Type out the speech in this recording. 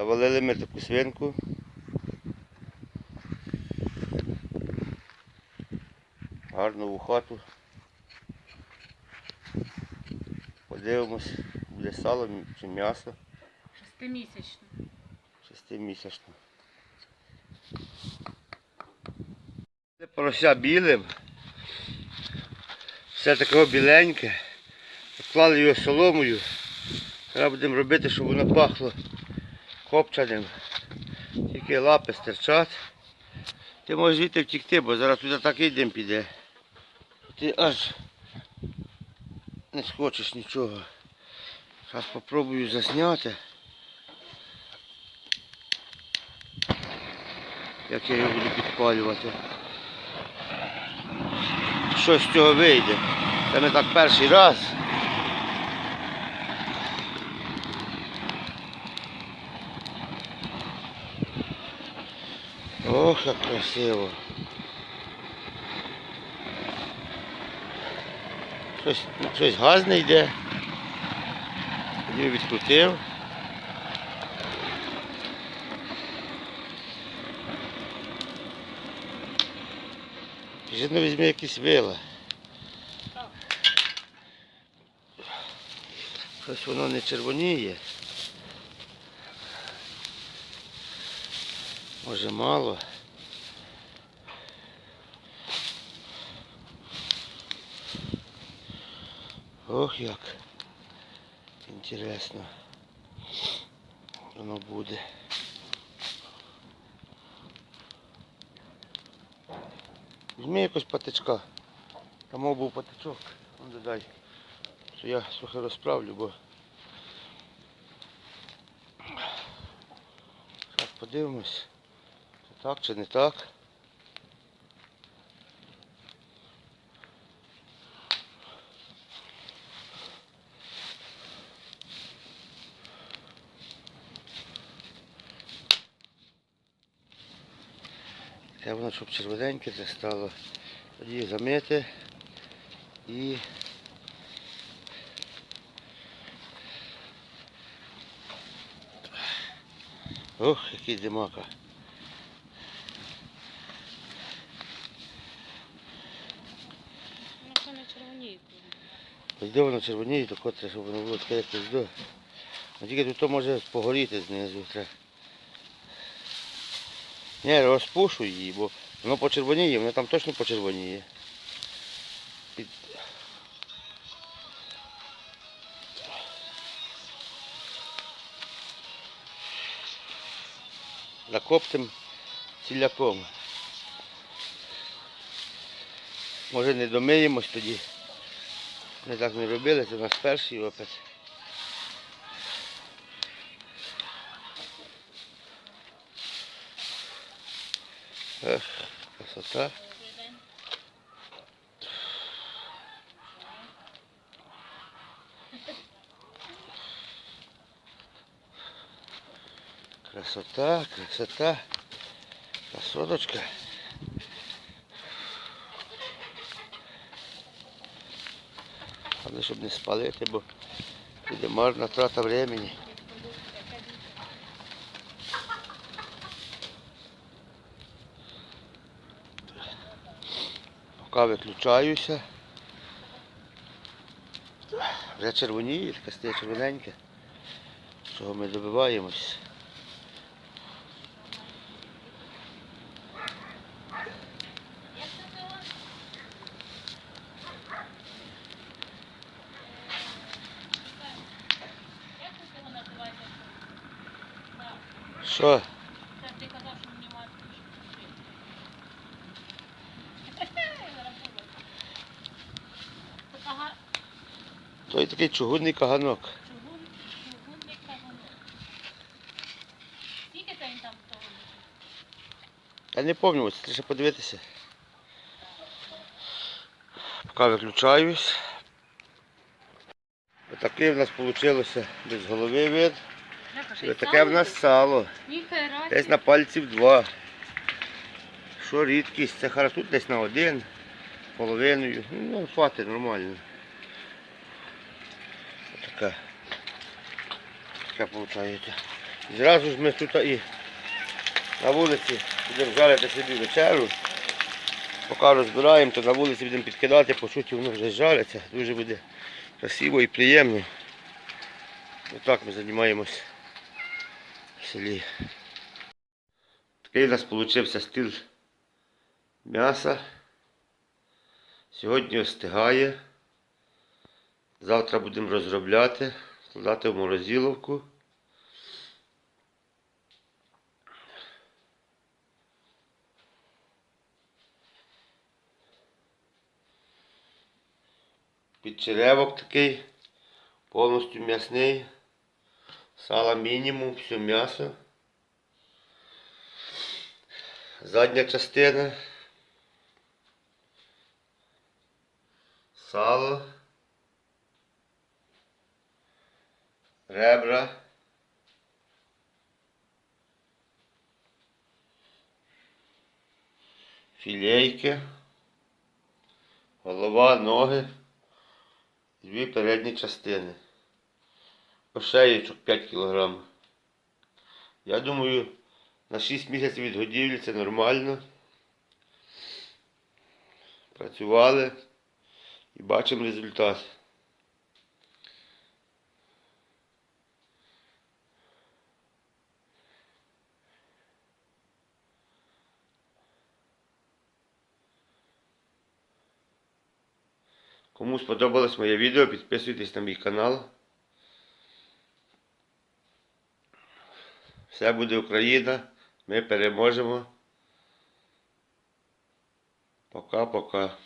Завалили ми таку свинку. Гарну хату. Подивимось, буде сало чи м'ясо. Шестимісячно. Шестимісячно. Це порося білим. Все таке біленьке. Поклали його соломою. Треба будемо робити, щоб воно пахло копчаним. Тільки лапи стирчать. Ти можеш звідти втікти, бо зараз туди такий дим піде. Ти аж не схочеш нічого. Зараз спробую засняти. як я його буду підпалювати. Щось з цього вийде. Це не так перший раз. Ох, як красиво. Щось, щось газ не йде. Тоді відкрутив. Жіно візьми якісь вила. Щось воно не червоніє. Може мало. Ох як. Інтересно. Воно буде. Візьми якось патичка. Там був патичок. Он додай. Що я трохи розправлю, бо. Зараз подивимось. Це так чи не так. Треба воно, щоб червоненьке це стало. Тоді замити і Ох, який димака. Ну, це не червоніє. Йде воно червоніє, то котре, щоб воно було таке якось до. А тільки тут може погоріти знизу. Треба. Ні, розпушу її, бо воно почервоніє, воно там точно почервоніє. Закоптим ціляком. Може не домиємось тоді. Ми так не робили, це у нас перший опит. Ех, красота. Красота, красота. Красоточка. Але щоб не спалити, бо буде марна трата времени. Поки виключаюся. Вже червоніє, таке стає червоненьке. Чого ми добиваємось. Що? Це ти казав, що мені мати Така Той такий чугунний каганок. чугун, чугунний кавунок. Скільки він там того? Я не пам'ятаю, це треба подивитися. Поки виключаюсь. Отакий в нас вийшло без голови вид. І таке в нас сало. Десь на пальців два. Що рідкість, це хорошо тут десь на один, половиною. Ну, хватить нормально. Така. Така виходить. Зразу ж ми тут і на вулиці будемо жарити собі вечерю. Поки розбираємо, то на вулиці будемо підкидати, по суті воно вже жариться. Дуже буде красиво і приємно. Отак ми займаємось в селі. Такий у нас вийшов стиль м'яса. Сьогодні остигає. Завтра будемо розробляти, складати в морозиловку. Підчеревок такий, повністю м'ясний. Сала мінімум, все м'ясо. Задня частина. Сало. Ребра. Філейки. Голова, ноги. Дві передні частини. Ошеєчок 5 кг. Я думаю, на 6 місяців від годівлі це нормально. Працювали і бачимо результат. Кому сподобалось моє відео, підписуйтесь на мій канал. Все буде Україна. Ми переможемо. Пока-пока.